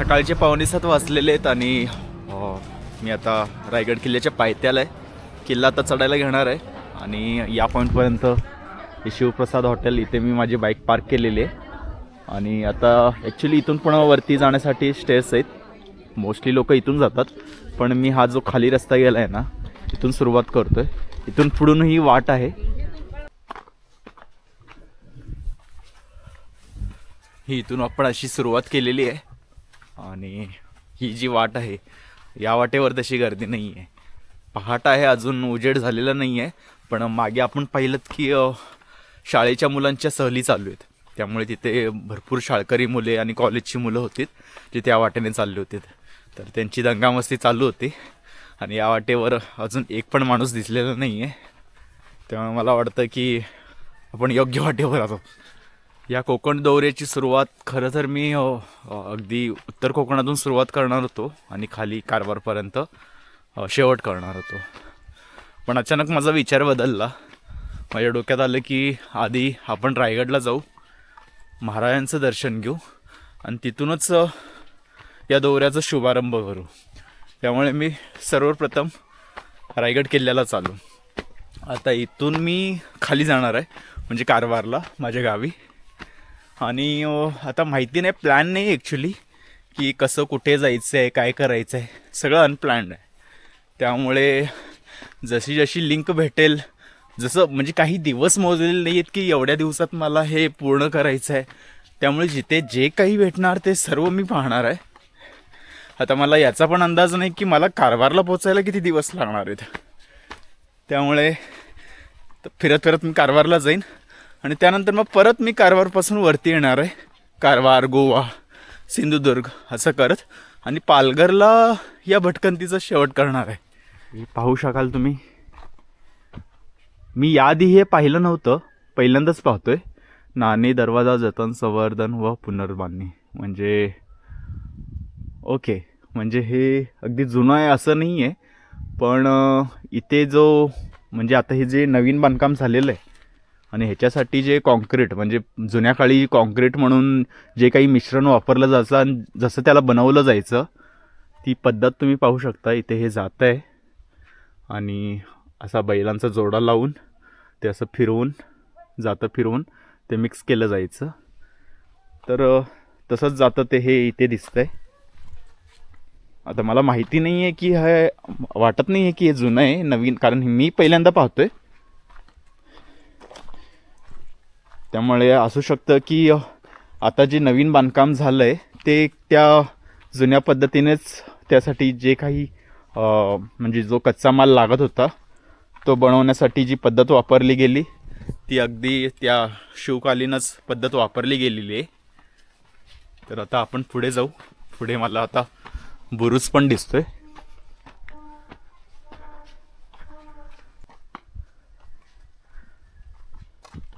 सकाळचे पावणेसात वाजलेले आहेत आणि मी आता रायगड किल्ल्याच्या पायथ्याला आहे. किल्ला आता चढायला घेणार आहे. आणि या पॉईंटपर्यंत हे शिवप्रसाद हॉटेल इथे मी माझी बाईक पार्क केलेली आहे. आणि आता ॲक्च्युली इथून पण वरती जाण्यासाठी स्टेअर्स आहेत. मोस्टली लोक इथून जातात. पण मी हा जो खाली रस्ता गेला आहे ना इथून सुरुवात करतो आहे इथून पुढून ही वाट आहे. ही इथून आपण अशी सुरुवात केलेली आहे. आणि ही जी वाट आहे या वाटेवर तशी गर्दी नाही आहे पहाट आहे अजून उजेड झालेला नाही आहे पण मागे आपण पाहिलं की शाळेच्या मुलांच्या सहली चालू आहेत. त्यामुळे तिथे भरपूर शाळकरी मुले आणि कॉलेजची मुलं होती जे त्या वाटेने चालले होते तर त्यांची दंगामस्ती चालू होती आणि या वाटेवर अजून एक पण माणूस दिसलेला नाही आहे त्यामुळे मला वाटतं की आपण योग्य वाटेवर आलो या कोकण दौऱ्याची सुरुवात खरं तर मी अगदी उत्तर कोकणातून सुरुवात करणार होतो आणि खाली कारवारपर्यंत शेवट करणार होतो. पण अचानक माझा विचार बदलला. माझ्या डोक्यात आलं की आधी आपण रायगडला जाऊ महाराजांचं दर्शन घेऊ आणि तिथूनच या दौऱ्याचा शुभारंभ करू. त्यामुळे मी सर्वप्रथम रायगड किल्ल्याला चालू. आता इथून मी खाली जाणार आहे म्हणजे कारवारला माझ्या गावी. आणि आता माहिती नाही प्लॅन नाही ॲक्च्युली की कसं कुठे जायचं आहे काय करायचं आहे सगळं अनप्लॅन्ड आहे. त्यामुळे जशी जशी लिंक भेटेल जसं म्हणजे काही दिवस मोजलेले नाही आहेत की एवढ्या दिवसात मला हे पूर्ण करायचं आहे त्यामुळे जिथे जे काही भेटणार ते सर्व मी पाहणार आहे. आता मला याचा पण अंदाज नाही की मला कारवारला पोचायला किती दिवस लागणार आहेत. त्यामुळे फिरत फिरत मी कारवारला जाईन. आणि त्यानंतर मग परत मी कारवारपासून वरती येणार आहे. कारवार गोवा सिंधुदुर्ग असं करत. आणि पालघरला या भटकंतीचा शेवट करणार आहे. पाहू शकाल तुम्ही. मी याआधी हे पाहिलं नव्हतं. पहिल्यांदाच पाहतोय. नाणे दरवाजा जतन संवर्धन व पुनर्बांधणी. म्हणजे ओके. म्हणजे हे अगदी जुनं आहे असं नाही आहे पण इथे जो म्हणजे आता हे जे नवीन बांधकाम झालेलं आहे आणि ह्याच्यासाठी जे कॉन्क्रीट म्हणजे जुन्या काळी कॉन्क्रीट म्हणून जे काही मिश्रण वापरलं जायचं आणि जसं त्याला बनवलं जायचं ती पद्धत तुम्ही पाहू शकता. इथे हे जात आहे. आणि असा बैलांचा जोडा लावून ते असं फिरवून जातं फिरवून ते मिक्स केलं जायचं. तर तसंच जातं ते हे इथे दिसतंय. आता मला माहिती नाही आहे की हे वाटत नाही आहे की हे जुनं आहे नवीन कारण मी पहिल्यांदा पाहतोय. त्यामुळे असू शकतं की आता जे नवीन बांधकाम झालं आहे ते त्या जुन्या पद्धतीनेच त्यासाठी जे काही म्हणजे जो कच्चा माल लागत होता तो बनवण्यासाठी जी पद्धत वापरली गेली ती अगदी त्या शिवकालीनच पद्धत वापरली गेलेली आहे. तर आता आपण पुढे जाऊ. पुढे मला आता बुरुज पण दिसतोय.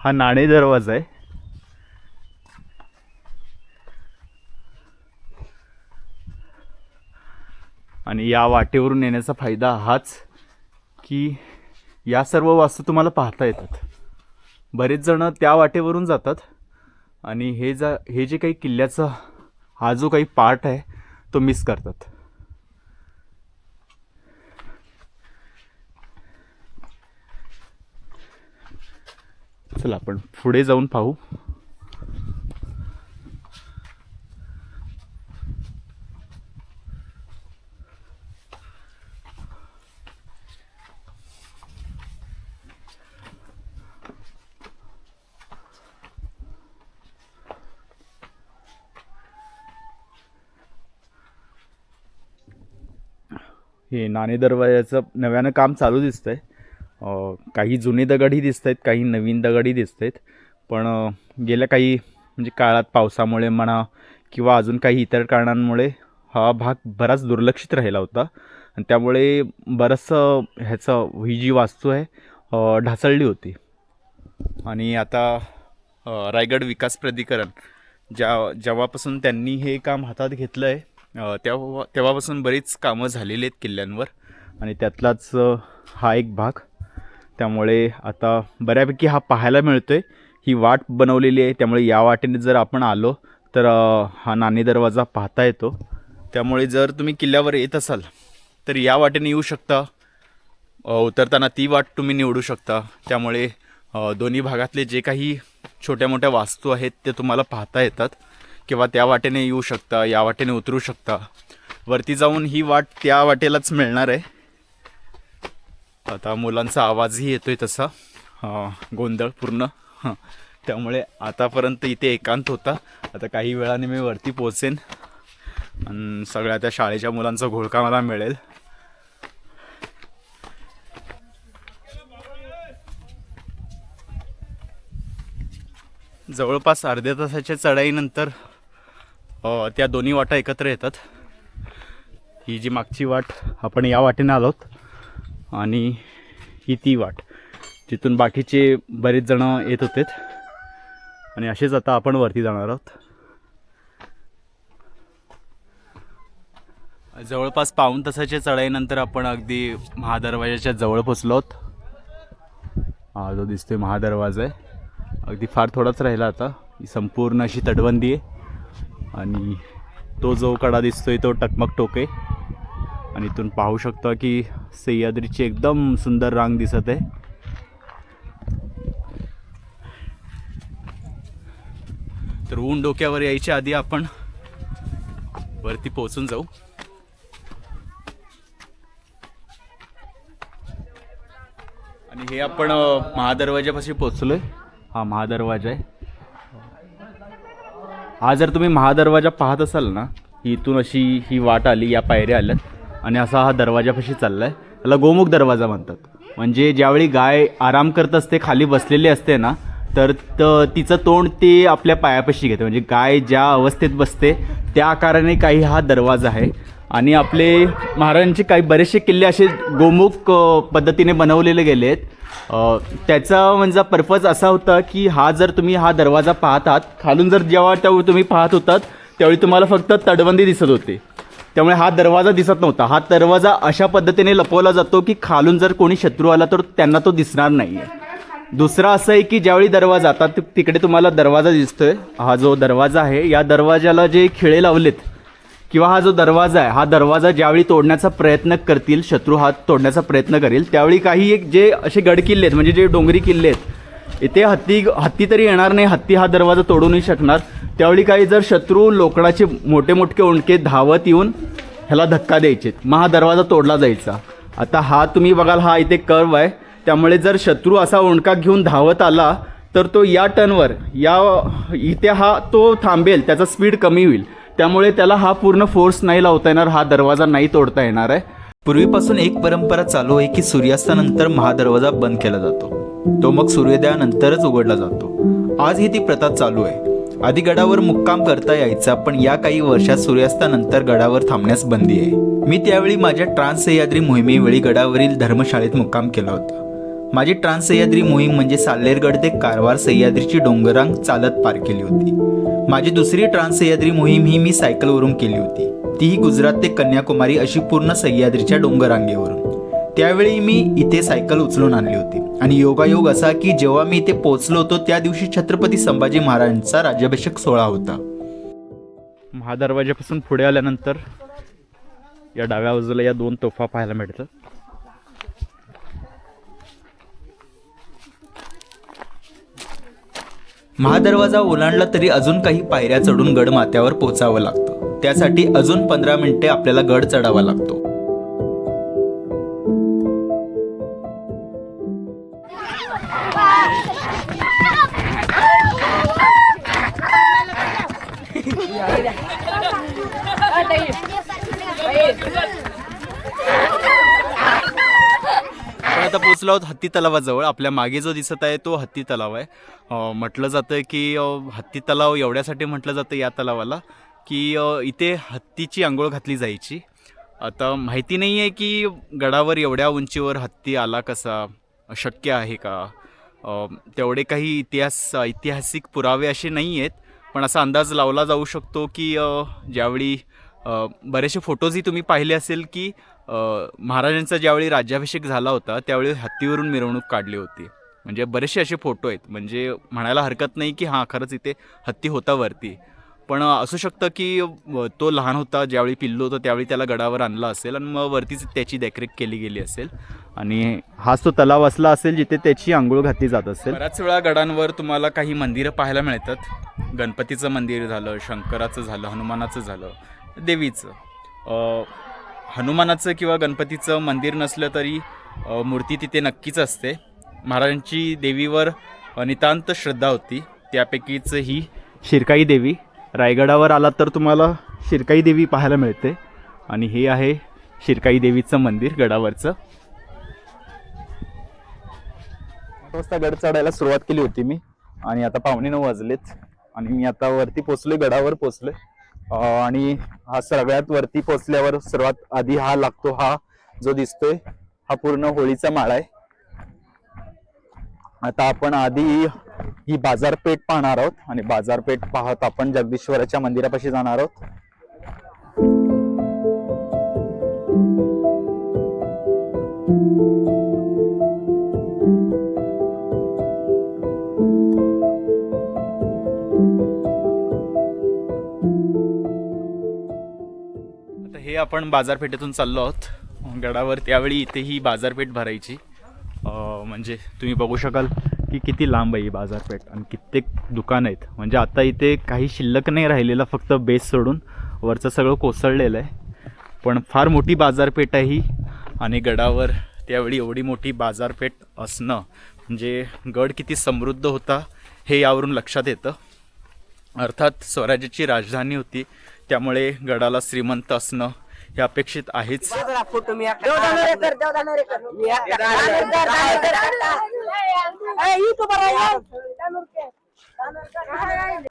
हा नाणे दरवाजा आहे. आणि या वाटेवरून येण्याचा फायदा हाच की या सर्व वास्तू तुम्हाला पाहता येतात. बरेच जण त्या वाटेवरून जातात आणि हे जा हे जे काही किल्ल्याचा हा जो काही पार्ट आहे तो मिस करतात. चला आपण पुढे जाऊन पाहू. हे नाणे दरवाजाचं नव्यानं काम चालू दिसतंय. काही जुने दगडही दिसत आहेत काही नवीन दगडही दिसत आहेत पण गेल्या काही म्हणजे काळात पावसामुळे म्हणा किंवा अजून काही इतर कारणांमुळे हा भाग बराच दुर्लक्षित राहिला होता. आणि त्यामुळे बरंचसं ह्याचं ही जी वास्तू आहे ढासळली होती. आणि आता रायगड विकास प्राधिकरण ज्या जेव्हापासून त्यांनी हे काम हातात घेतलं आहे तेव्हा तेव्हापासून बरीच कामं झालेली आहेत किल्ल्यांवर. आणि त्यातलाच हा एक भाग. त्यामुळे आता बऱ्यापैकी हा पाहायला मिळतोय. ही वाट बनवलेली आहे त्यामुळे या वाटेने जर आपण आलो तर हा नाणे दरवाजा पाहता येतो. त्यामुळे जर तुम्ही किल्ल्यावर येत असाल तर या वाटेने येऊ शकता. उतरताना ती वाट तुम्ही निवडू शकता. त्यामुळे दोन्ही भागातले जे काही छोट्या मोठ्या वास्तू आहेत ते तुम्हाला पाहता येतात. किंवा त्या वाटेने येऊ शकता या वाटेने उतरू शकता. वरती जाऊन ही वाट त्या वाटेलाच मिळणार आहे. आता मुलांचा आवाजही येतोय तसा. गोंधळ पूर्ण. त्यामुळे आतापर्यंत इथे एकांत होता. आता काही वेळाने मी वरती पोचेन आणि सगळ्या त्या शाळेच्या मुलांचा घोळका मला मिळेल. जवळपास अर्ध्या तासाच्या चढाईनंतर त्या दोन्ही वाटा एकत्र येतात. ही जी मागची वाट आपण या वाटेने आलोत आणि ही ती वाट जिथून बाकीचे बरेच जण येत होते आणि असेच आता आपण वरती जाणार आहोत. जवळपास पाऊण तासाच्या चढाईनंतर आपण अगदी महादरवाजाच्या जवळ पोचलो आहोत. हा जो दिसतोय महादरवाजा आहे. अगदी फार थोडाच राहिला आता. ही संपूर्ण अशी तटबंदी आहे. आणि तो जो कडा दिसतोय तो टकमक टोके आहे. आणि इथून पाहू शकता की सह्याद्रीची एकदम सुंदर रांग दिसत आहे. तर ऊन डोक्यावर यायच्या आधी आपण वरती पोहोचून जाऊ. आणि हे आपण महादरवाज्यापाशी महादरवाजापाशी पोचलोय हा महादरवाजा आहे. हा जर तुम्ही महादरवाजा पाहत असाल ना इथून अशी ही वाट आली या पायऱ्या आल्यात. आणि असा हा दरवाजापाशी चाललाय. त्याला गोमुख दरवाजा म्हणतात. म्हणजे ज्यावेळी गाय आराम करत असते खाली बसलेली असते ना तर त- तिचं तोंड ते आपल्या पायापाशी घेते. म्हणजे गाय ज्या अवस्थेत बसते त्या आकाराने काही हा दरवाजा आहे. आणि आपले महाराजांचे काही बरेचसे किल्ले असे गोमुख पद्धतीने बनवलेले गेले आहेत. त्याचा म्हणजे पर्पज असा होता की हा जर तुम्ही हा दरवाजा पाहत आहात खालून जर जेव्हा त्यावेळी तुम्ही पाहत होतात त्यावेळी तुम्हाला फक्त तटबंदी दिसत होती. त्यामुळे हा दरवाजा दिसत नव्हता. हा दरवाजा अशा पद्धतीने लपवला जातो की खालून जर कोणी शत्रू आला तर त्यांना तो दिसणार नाही आहे दुसरा असं आहे की ज्यावेळी दरवाजा आता तिकडे तुम्हाला दरवाजा दिसतोय. हा जो दरवाजा आहे या दरवाजाला जे खिळे लावलेत किंवा हा जो दरवाजा आहे हा दरवाजा ज्यावेळी तोडण्याचा प्रयत्न करतील शत्रू हा तोडण्याचा प्रयत्न करेल त्यावेळी काही एक जे असे गडकिल्ले आहेत म्हणजे जे डोंगरी किल्ले आहेत इथे हत्ती हत्ती तरी येणार नाही हत्ती हा दरवाजा तोडू नाही शकणार. त्यावेळी काही जर शत्रू लोकडाचे मोठे मोठे ओंडके धावत येऊन ह्याला धक्का द्यायचे. मग हा दरवाजा तोडला जायचा. आता हा तुम्ही बघाल हा इथे कर्व आहे. त्यामुळे जर शत्रू असा ओंडका घेऊन धावत आला तर तो या टनवर या इथे हा तो थांबेल त्याचा स्पीड कमी होईल. त्यामुळे त्याला हा पूर्ण फोर्स नाही लावता येणार हा दरवाजा नाही तोडता येणार आहे. पूर्वीपासून एक परंपरा चालू आहे की सूर्यास्तानंतर महादरवाजा बंद केला जातो. तो मग सूर्योदयानंतरच उघडला जातो. आजही ती प्रथा चालू आहे. आधी गडावर मुक्काम करता यायचा पण या काही वर्षात सूर्यास्तानंतर गडावर थांबण्यास बंदी आहे. मी त्यावेळी माझ्या ट्रान्स सह्याद्री मोहिमेवेळी गडावरील धर्मशाळेत मुक्काम केला होता. माझी ट्रान्स सह्याद्री मोहीम म्हणजे साल्लेरगड ते कारवार सह्याद्रीची डोंगरांग चालत पार केली होती. माझी दुसरी ट्रान्स सह्याद्री मोहीम ही मी सायकलवरून केली होती. तीही गुजरात ते कन्याकुमारी अशी पूर्ण सह्याद्रीच्या डोंगरांगेवरून. त्यावेळी मी इथे सायकल उचलून आणली होती. आणि योगायोग असा की जेव्हा मी इथे पोहोचलो होतो त्या दिवशी छत्रपती संभाजी महाराजांचा राज्याभिषेक सोहळा होता. महादरवाजापासून पुढे आल्यानंतर या डाव्या बाजूला या दोन तोफा पाहायला मिळतात. महादरवाजा ओलांडला तरी अजून काही पायऱ्या चढून गड माथ्यावर पोचावं लागतं. त्यासाठी अजून पंधरा मिनिटे आपल्याला गड चढावा लागतो. आता पोचलो आहोत हत्ती तलावाजवळ. आपल्या मागे जो दिसत आहे तो हत्ती तलाव आहे. म्हटलं जातं की हत्ती तलाव एवढ्यासाठी म्हटलं जातं या तलावाला की इथे हत्तीची आंघोळ घातली जायची. आता माहिती नाही आहे की गडावर एवढ्या उंचीवर हत्ती आला कसा? शक्य आहे का? तेवढे काही इतिहास ऐतिहासिक पुरावे असे नाही आहेत. पण असा अंदाज लावला जाऊ शकतो की ज्यावेळी बरेचसे फोटोजही तुम्ही पाहिले असेल की महाराजांचा ज्यावेळी राज्याभिषेक झाला होता त्यावेळी हत्तीवरून मिरवणूक काढली होती. म्हणजे बरेचसे असे फोटो आहेत. म्हणजे म्हणायला हरकत नाही की हां खरंच इथे हत्ती होता वरती. पण असू शकतं की तो लहान होता ज्यावेळी पिल्लो होता त्यावेळी त्याला गडावर आणला असेल आणि मग वरतीच त्याची देखरेख केली गेली असेल. आणि हाच तो तलाव असला असेल जिथे त्याची आंघोळ घातली जात असेल. बऱ्याच वेळा गडांवर तुम्हाला काही मंदिरं पाहायला मिळतात. गणपतीचं मंदिर झालं शंकराचं झालं हनुमानाचं झालं देवीचं. हनुमानाचं किंवा गणपतीचं मंदिर नसलं तरी मूर्ती तिथे नक्कीच असते. महाराजांची देवीवर नितांत श्रद्धा होती. त्यापैकीच ही शिरकाई देवी. रायगडावर आला तर तुम्हाला शिरकाई देवी पाहायला मिळते. आणि हे आहे शिरकाई देवीचं मंदिर गडावरचं. आठ वाजता गड चढायला सुरुवात केली होती मी. आणि आता पावणे नऊ वाजलेत. आणि मी आता वरती पोचलोय गडावर पोचलोय. आणि हा सगळ्यात वरती पोचल्यावर सर्वात आधी हा लागतो हा जो दिसतोय हा पूर्ण होळीचा माळा आहे. आता आपण आधी ही बाजारपेठ पाहणार आहोत आणि बाजारपेठ पाहत आपण जगदीश्वराच्या मंदिरापाशी जाणार आहोत. आपण बाजारपेठेतून चाललो आहोत. गडावर त्यावेळी इथे ही बाजारपेठ भरायची. म्हणजे तुम्ही बघू शकाल की किती लांब आहे ही बाजारपेठ आणि कित्येक दुकानं आहेत. म्हणजे आता इथे काही शिल्लक नाही राहिलेलं फक्त बेस सोडून वरचं सगळं कोसळलेलं आहे. पण फार मोठी बाजारपेठ आहे ही आणि गडावर त्यावेळी एवढी मोठी बाजारपेठ असणं म्हणजे गड किती समृद्ध होता हे यावरून लक्षात येतं. अर्थात स्वराज्याची राजधानी होती त्यामुळे गडाला श्रीमंत असणं हे अपेक्षित आहेच.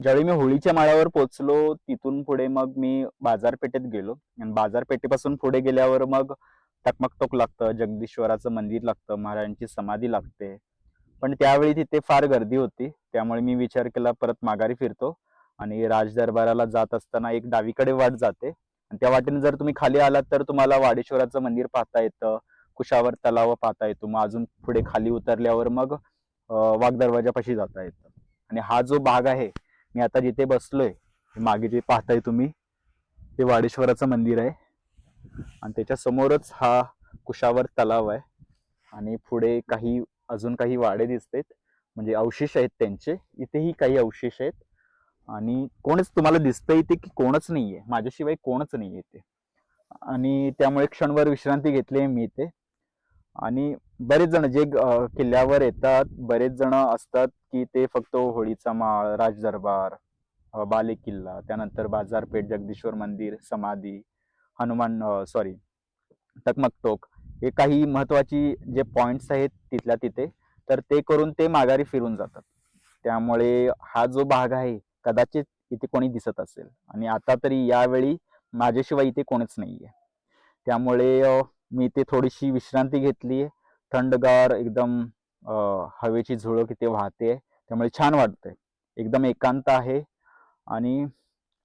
ज्यावेळी मी होळीच्या माळ्यावर पोचलो तिथून पुढे मग मी बाजारपेठेत गेलो. आणि बाजारपेठेपासून पुढे गेल्यावर मग टकमकटोक लागतं जगदीश्वराचं मंदिर लागतं महाराजांची समाधी लागते. पण त्यावेळी तिथे फार गर्दी होती. त्यामुळे मी विचार केला परत माघारी फिरतो. आणि राजदरबाराला जात असताना एक डावीकडे वाट जाते. आणि त्या वाटेने जर तुम्ही खाली आलात तर तुम्हाला वाडेश्वराचं मंदिर पाहता येतं कुशावर तलाव पाहता येतो. मग अजून पुढे खाली उतरल्यावर मग वाघ दरवाजापाशी जाता येतं. आणि हा जो भाग आहे मी आता जिथे बसलोय मागे जे पाहताय तुम्ही ते वाडेश्वराचं मंदिर आहे. आणि त्याच्या समोरच हा कुशावर तलाव आहे. आणि पुढे काही अजून काही वाडे दिसतात. म्हणजे अवशेष आहेत त्यांचे. इथेही काही अवशेष आहेत. आणि कोणच तुम्हाला दिसतंय इथे की कोणच नाहीये. माझ्याशिवाय कोणच नाहीये ते. आणि त्यामुळे क्षणभर विश्रांती घेतली आहे मी इथे. आणि बरेच जण जे किल्ल्यावर येतात बरेच जण असतात की ते फक्त होळीचा माळ राजदरबार बाले किल्ला त्यानंतर बाजारपेठ जगदीश्वर मंदिर समाधी हनुमान सॉरी टकमकटोक हे काही महत्वाची जे पॉइंट्स आहेत तिथल्या तिथे तर ते करून ते माघारी फिरून जातात. त्यामुळे हा जो भाग आहे कदाचित इथे कोणी दिसत असेल. आणि आता तरी यावेळी माझ्याशिवाय इथे कोणीच नाहीये. त्यामुळे मी इथे थोडीशी विश्रांती घेतली थंडगार एकदम हवेची झुळक इथे वाहते त्यामुळे छान वाटतंय. एकदम एकांत आहे. आणि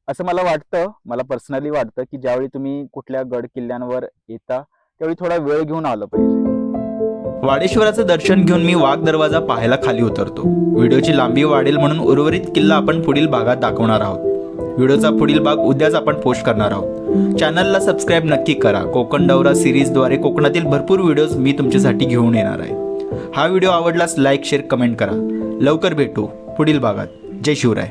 असं मला वाटतं मला पर्सनली वाटतं की ज्यावेळी तुम्ही कुठल्या गड किल्ल्यांवर येता त्यावेळी थोडा वेळ घेऊन आलं पाहिजे. वाडेश्वराचं दर्शन घेऊन मी वाघ दरवाजा पाहायला खाली उतरतो. व्हिडिओची लांबी वाढेल म्हणून उर्वरित किल्ला आपण पुढील भागात दाखवणार आहोत. व्हिडिओचा पुढील भाग उद्याच आपण पोस्ट करणार आहोत. चॅनलला सबस्क्राईब नक्की करा. कोकण दौरा सिरीजद्वारे कोकणातील भरपूर व्हिडिओज मी तुमच्यासाठी घेऊन येणार आहे. हा व्हिडिओ आवडलास लाईक शेअर कमेंट करा. लवकर भेटू पुढील भागात. जय शिवराय.